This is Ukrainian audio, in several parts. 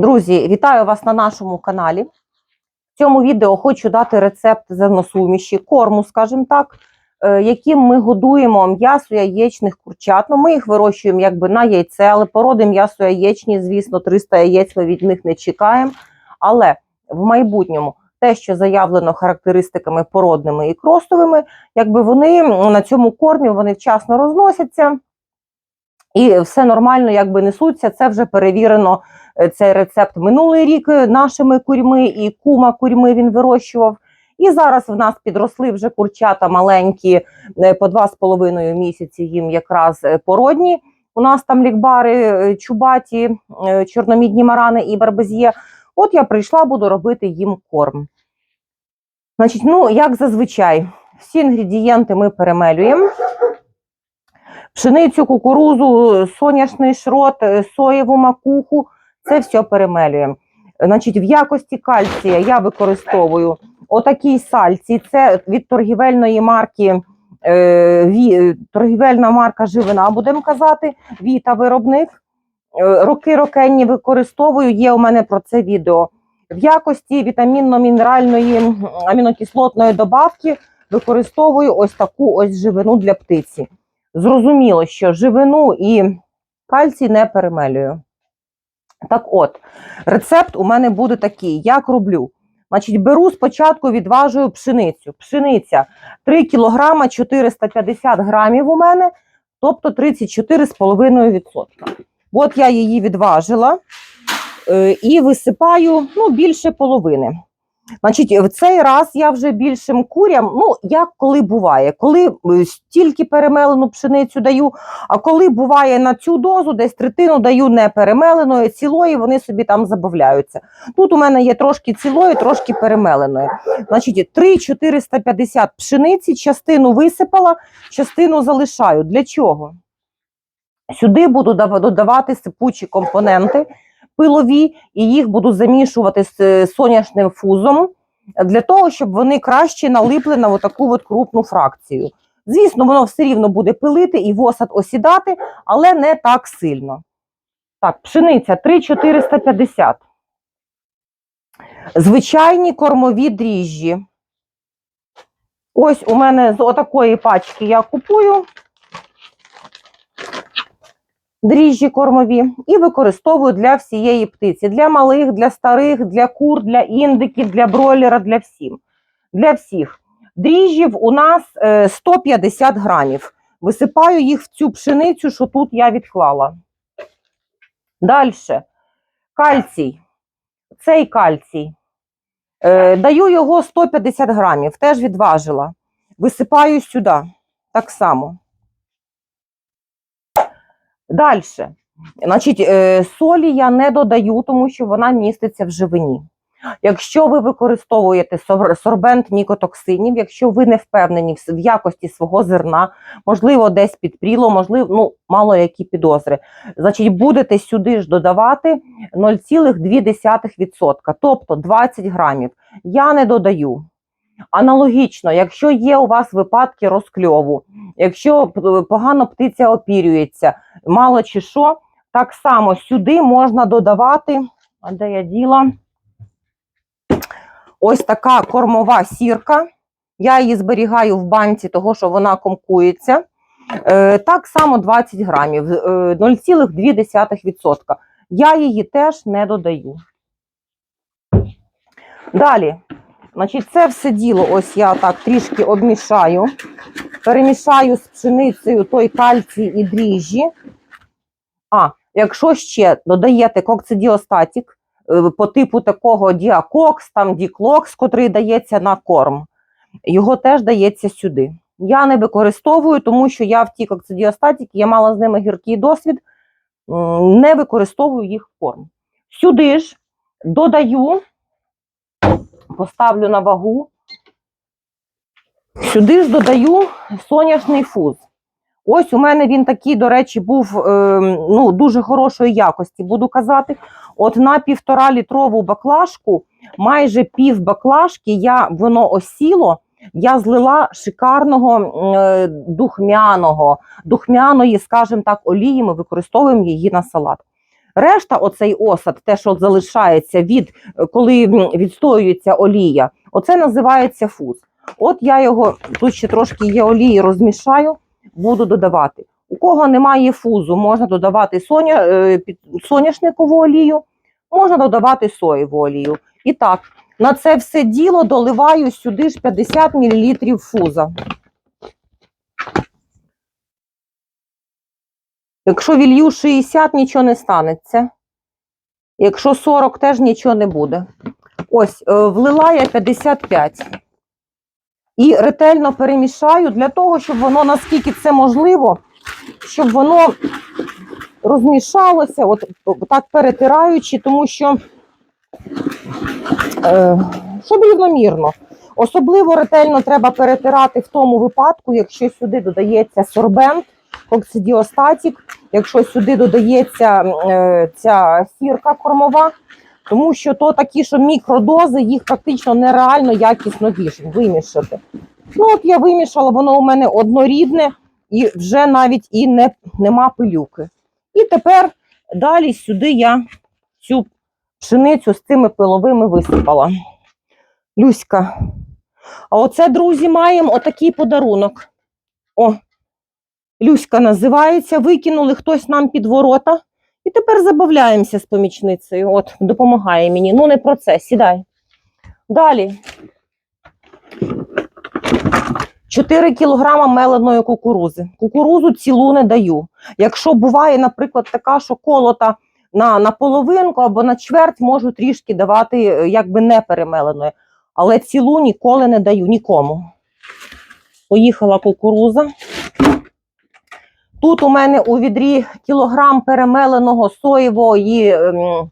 Друзі, вітаю вас на нашому каналі. В цьому відео хочу дати рецепт зерносуміші, корму, скажімо так, е, яким ми годуємо м'ясо яєчних курчат. Ну, ми їх вирощуємо якби на яйце, але породи м'ясо яєчні, звісно, 300 яєць ми від них не чекаємо. Але в майбутньому те, що заявлено характеристиками породними і кростовими, якби вони на цьому кормі вони вчасно розносяться. І все нормально, якби несуться. Це вже перевірено. Е, Цей рецепт минулий рік е, нашими курьми і кума курьми він вирощував. І зараз в нас підросли вже курчата маленькі е, по два з половиною місяці. Їм якраз породні. У нас там лікбари, чубаті, чорномідні марани і барбезє. От я прийшла, буду робити їм корм. Значить, ну як зазвичай, всі інгредієнти ми перемелюємо. Пшеницю, кукурузу, соняшний шрот, соєву макуху це все перемелюємо. Значить, в якості кальція я використовую отакий сальцій. Це від торгівельної марки, е, е, торгівельна марка живина, будемо казати, Віта виробник. Е, роки рокенні використовую, є у мене про це відео. В якості вітамінно-мінеральної амінокислотної добавки використовую ось таку ось живину для птиці. Зрозуміло, що живину і кальцій не перемелюю. Так от, рецепт у мене буде такий: як роблю. Значить, беру спочатку, відважую пшеницю. Пшениця 3 кг 450 грамів у мене, тобто 34,5%. От я її відважила е, і висипаю ну, більше половини. Значить, в цей раз я вже більшим курям, ну як коли буває, коли е, стільки перемелену пшеницю даю, а коли буває на цю дозу, десь третину даю не перемеленої, цілої, вони собі там забавляються. Тут у мене є трошки цілої, трошки перемеленої. Значить, 3-450 пшениці, частину висипала, частину залишаю. Для чого? Сюди буду додавати сипучі компоненти пилові, і їх буду замішувати з е, соняшним фузом для того, щоб вони краще налипли на таку от крупну фракцію. Звісно, воно все рівно буде пилити і восад осідати, але не так сильно. Так, пшениця 3,450. Звичайні кормові дріжджі. Ось у мене з отакої пачки я купую дріжджі кормові і використовую для всієї птиці, для малих, для старих, для кур, для індиків, для бройлера, для всім. Для всіх. Дріжджів у нас е, 150 грамів. Висипаю їх в цю пшеницю, що тут я відклала. Далі. Кальцій. Цей кальцій. Е, даю його 150 грамів, теж відважила. Висипаю сюди. Так само. Далі. Значить, е, солі я не додаю, тому що вона міститься в живині. Якщо ви використовуєте сорбент мікотоксинів, якщо ви не впевнені в якості свого зерна, можливо, десь підпріло, можливо, ну, мало які підозри, значить, будете сюди ж додавати 0,2%, тобто 20 грамів. Я не додаю. Аналогічно, якщо є у вас випадки розкльову, якщо погано птиця опірюється, мало чи що, так само сюди можна додавати, а де я діла? Ось така кормова сірка. Я її зберігаю в банці, того що вона комкується. Е, так само 20 грамів, е, 0,2%. Я її теж не додаю. Далі, значить, це все діло, ось я так трішки обмішаю, перемішаю з пшеницею той кальцій і дріжджі. А, якщо ще додаєте кокцидіостатік е, по типу такого діакокс, там діклокс, котрий дається на корм, його теж дається сюди. Я не використовую, тому що я в ті кокцидіостатіки, я мала з ними гіркий досвід, не використовую їх в корм. Сюди ж додаю, поставлю на вагу, сюди ж додаю соняшний фуз. Ось у мене він такий, до речі, був е, ну, дуже хорошої якості, буду казати. От на півтора літрову баклажку, майже пів баклажки, я, воно осіло, я злила шикарного е, духмяного, духмяної, скажімо так, олії, ми використовуємо її на салат. Решта, оцей осад, те, що залишається від е, коли відстоюється олія, оце називається фуз. От я його тут ще трошки є олії, розмішаю, буду додавати. У кого немає фузу, можна додавати соня, е, соняшникову олію, можна додавати соєву олію. І так, на це все діло доливаю сюди ж 50 мл фуза. Якщо вілью 60, нічого не станеться. Якщо 40, теж нічого не буде. Ось, е, влила я 55. І ретельно перемішаю для того, щоб воно, наскільки це можливо, щоб воно розмішалося, от так перетираючи, тому що е, щоб рівномірно. Особливо ретельно треба перетирати в тому випадку, якщо сюди додається сорбент, коксидіостатік, якщо сюди додається е, ця сірка кормова, тому що то такі, що мікродози, їх практично нереально якісно вимішати. Ну, от я вимішала, воно у мене однорідне і вже навіть і не, нема пилюки. І тепер далі сюди я цю пшеницю з цими пиловими висипала. Люська. А оце, друзі, маємо отакий подарунок. О, Люська називається. Викинули хтось нам під ворота. І тепер забавляємося з помічницею. От, допомагає мені. Ну, не про це, сідай. Далі. 4 кілограма меленої кукурузи. Кукурузу цілу не даю. Якщо буває, наприклад, така, що колота на, на половинку або на чверть, можу трішки давати е, якби не перемеленої. Але цілу ніколи не даю нікому. Поїхала кукуруза. Тут у мене у відрі кілограм перемеленого соєвої, ем,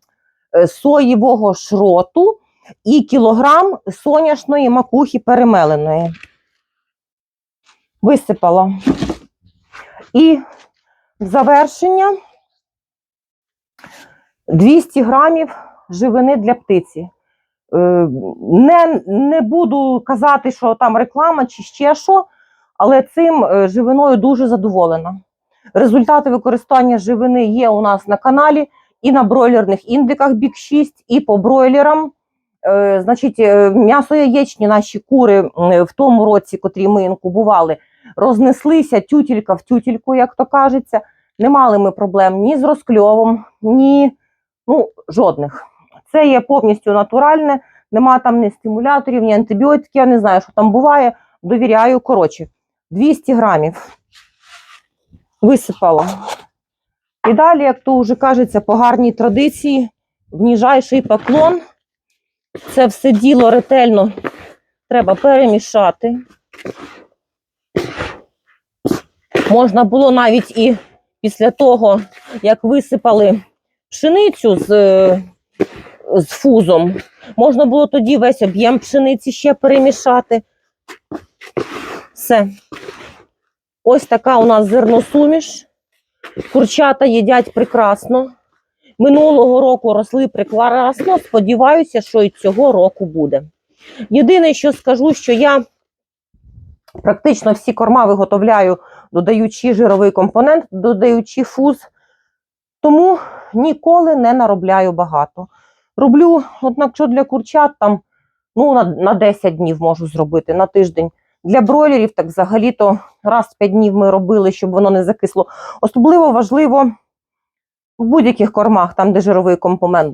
е, соєвого шроту і кілограм соняшної макухи перемеленої. Висипала. І в завершення 200 грамів живини для птиці. Е, Не, не буду казати, що там реклама чи ще що, але цим е, живиною дуже задоволена. Результати використання живини є у нас на каналі і на бройлерних індиках бік 6, і по бройлерам. Е, Значить, е, м'ясо яєчні наші кури в тому році, котрі ми інкубували, рознеслися тютілька в тютільку, як то кажеться. Не мали ми проблем ні з розкльовом, ні ну, жодних. Це є повністю натуральне, нема там ні стимуляторів, ні антибіотиків, я не знаю, що там буває. Довіряю. Коротше, 200 грамів висипала. І далі, як то вже кажеться, по гарній традиції, в ніжайший поклон. Це все діло ретельно треба перемішати. Можна було навіть і після того, як висипали пшеницю з, е, з фузом, можна було тоді весь об'єм пшениці ще перемішати. Все. Ось така у нас зерносуміш. Курчата їдять прекрасно. Минулого року росли прекрасно. Сподіваюся, що і цього року буде. Єдине, що скажу, що я практично всі корма виготовляю, додаючи жировий компонент, додаючи фуз. Тому ніколи не наробляю багато. Роблю, однак, що для курчат там ну, на, на 10 днів можу зробити, на тиждень. Для бройлерів так взагалі-то раз в 5 днів ми робили, щоб воно не закисло. Особливо важливо в будь-яких кормах, там, де жировий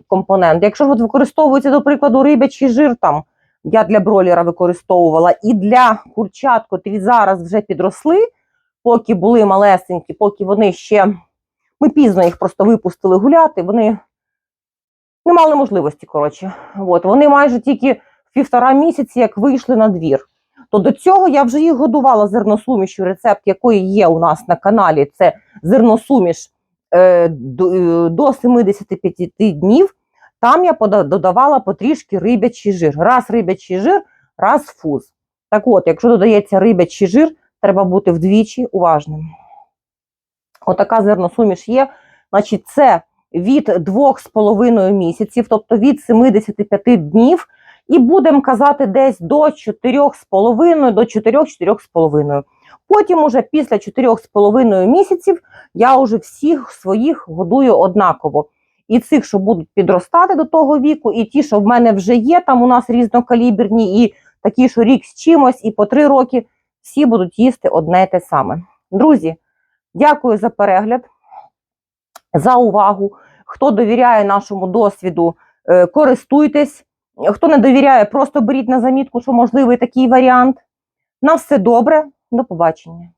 компонент. Якщо от використовується, до прикладу, рибячий жир, там я для бройлера використовувала, і для курчат, котрі зараз вже підросли, поки були малесенькі, поки вони ще. Ми пізно їх просто випустили гуляти, вони не мали можливості, коротше. От, вони майже тільки півтора місяці, як вийшли на двір. То до цього я вже їх годувала зерносумішю, рецепт якої є у нас на каналі. Це зерносуміш е, до, е, 75 днів. Там я додавала потрішки рибячий жир. Раз рибячий жир, раз фуз. Так от, якщо додається рибячий жир, треба бути вдвічі уважним. Отака зерносуміш є. Значить, це від 2,5 місяців, тобто від 75 днів, і будемо казати десь до 4,5 до 4-4,5. Потім, уже після 4,5 місяців, я вже всіх своїх годую однаково. і цих, що будуть підростати до того віку, і ті, що в мене вже є, там у нас різнокаліберні, і такі, що рік з чимось, і по три роки, всі будуть їсти одне й те саме. Друзі, дякую за перегляд, за увагу. Хто довіряє нашому досвіду, е, користуйтесь. Хто не довіряє, просто беріть на замітку, що можливий такий варіант. На все добре, до побачення.